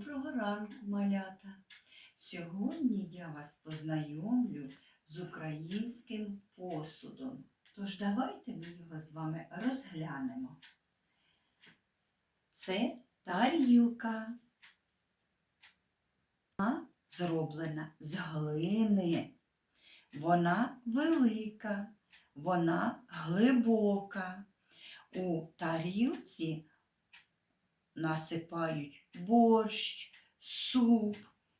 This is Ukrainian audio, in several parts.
Доброго ранку, малята! Сьогодні я вас познайомлю з українським посудом. Тож давайте ми його з вами розглянемо. Це тарілка. Вона зроблена з глини. Вона велика, вона глибока. У тарілці насипають борщ, суп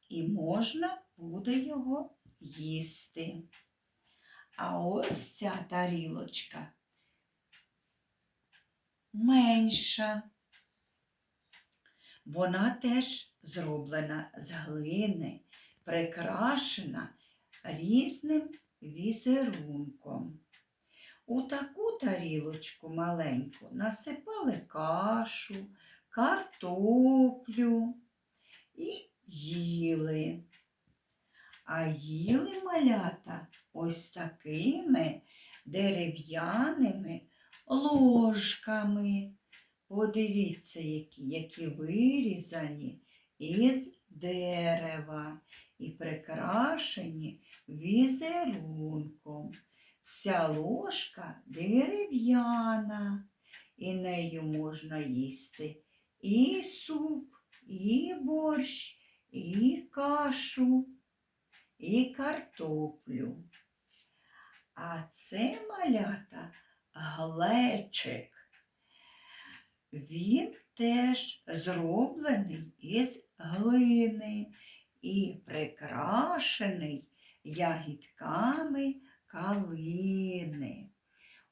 і можна буде його їсти. А ось ця тарілочка менша. Вона теж зроблена з глини, прикрашена різним візерунком. У таку тарілочку маленьку насипали кашу, картоплю і їли. А їли малята ось такими дерев'яними ложками. Подивіться, які, які вирізані із дерева і прикрашені візерунком. Вся ложка дерев'яна, і нею можна їсти і суп, і борщ, і кашу, і картоплю. А це малята глечик. Він теж зроблений із глини і прикрашений ягідками калини.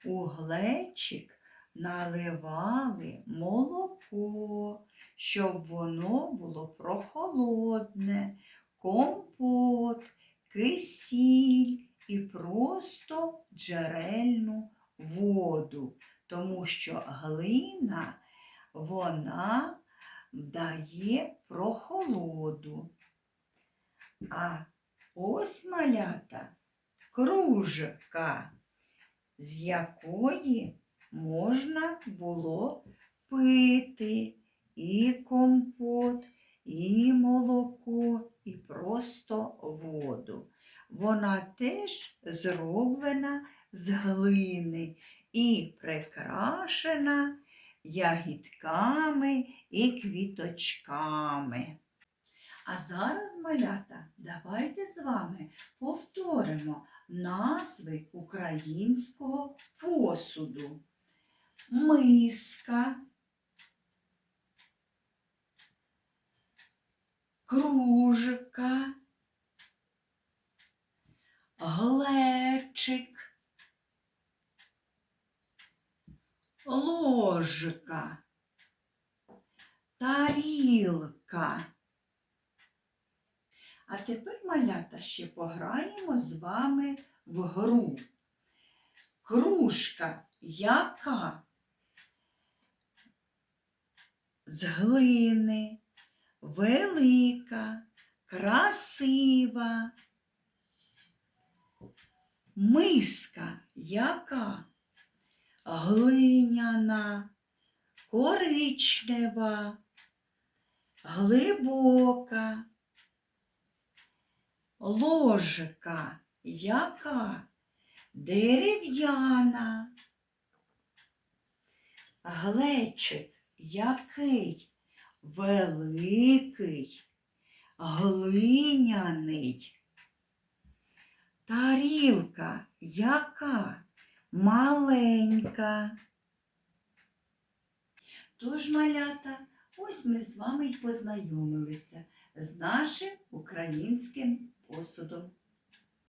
У глечик наливали молоко, щоб воно було прохолодне, компот, кисіль і просто джерельну воду, тому що глина вона дає прохолоду. А ось малята кружка, з якої можна було пити і компот, і молоко, і просто воду. Вона теж зроблена з глини і прикрашена ягідками і квіточками. А зараз, малята, давайте з вами повторимо назви українського посуду. Миска, кружка, глечик, ложка, тарілка. А тепер, малята, ще пограємо з вами в гру. Кружка яка? З глини, велика, красива. Миска яка? Глиняна, коричнева, глибока. Ложка яка? Дерев'яна. Глечик який? Великий, глиняний. Тарілка яка? Маленька. Тож, малята, ось ми з вами й познайомилися з нашим українським посудом.